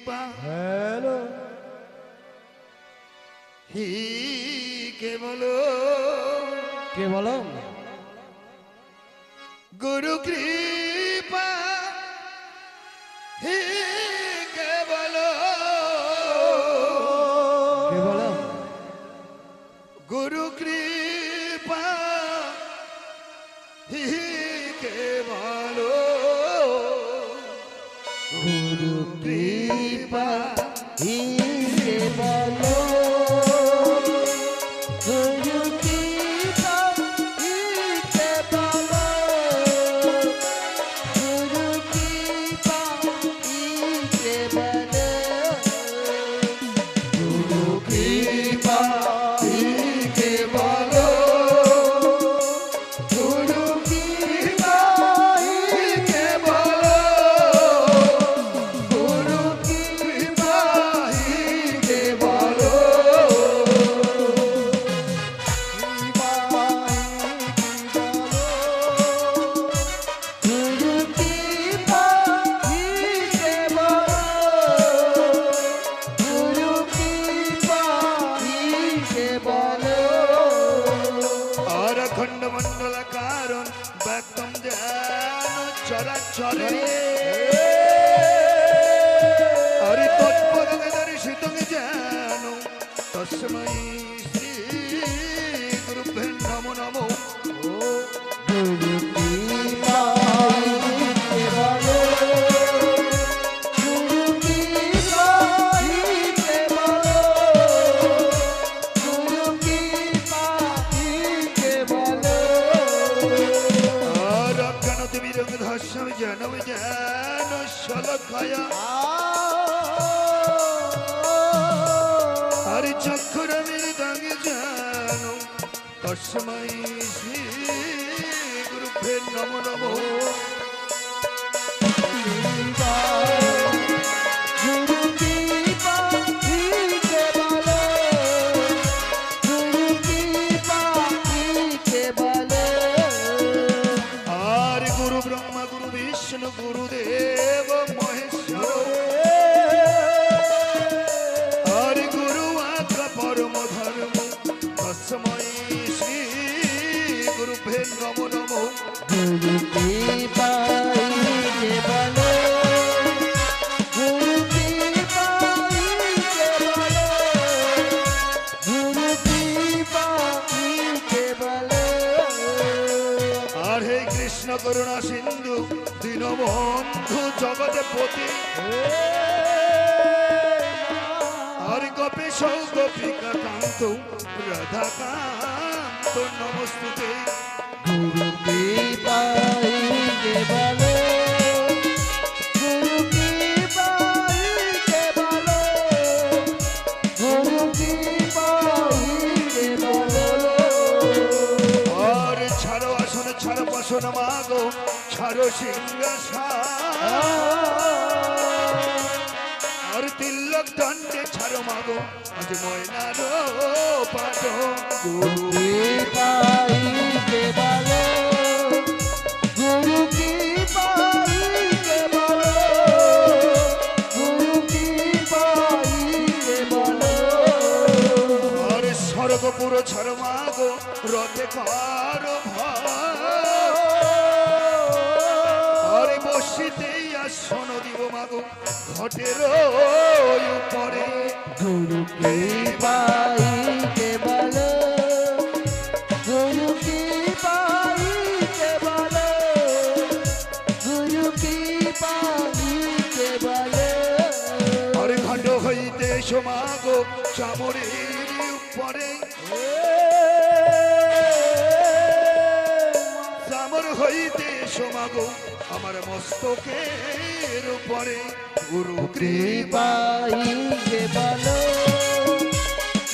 কৃপা। হ্যালো। হি কে বলো? গুরু কৃপা Hare বিরং ধস্যম যেন শলখায়া হরি চক্ষুর মৃদং যেন তসময় শ্রী গুরুভ্যে নম নমো। দীনবন্ধু পতি হরি কপি সৌ গোপিকা কান্ত রাধা কান্ত নমস্তুতে। গুরু কৃপা আসন ছাড়ো বাসন মাগো সিংহাসন। আর তিলক দণ্ডে ছাড়ো মাগো আজ ময়নার পাঠ। গুরু বলো? গুরু কে স্বর্গপুর ছাড়ো মাগো রথে কর আরে বসিতেই আসন দিব মাগো ঘটের উপরে। গুরু কে বলো। গুরু কৃপা হি কে বলো। গুরু কে বলো। আর খণ্ড হইতে সমাগো চামড়ির উপরে। চামর হইতে সমাগো আমার মস্তকের উপরে গুরু কৃপা কৃপা হি কে বলো।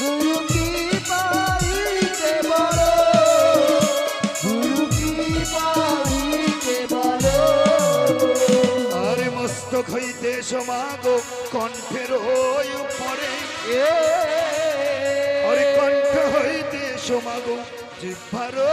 গুরু কৃপা হি কে বলো। গুরু কৃপা হি বলো। আর মস্তক হইতে সমাগো কণ্ঠের উপরে। আর কণ্ঠ হইতে সমাগো উপরে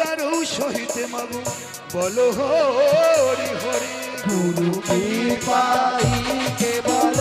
পদ্মারও সহিতে মাগু। বলো হরি হরি। গুরু কৃপাই পাইলে বলো?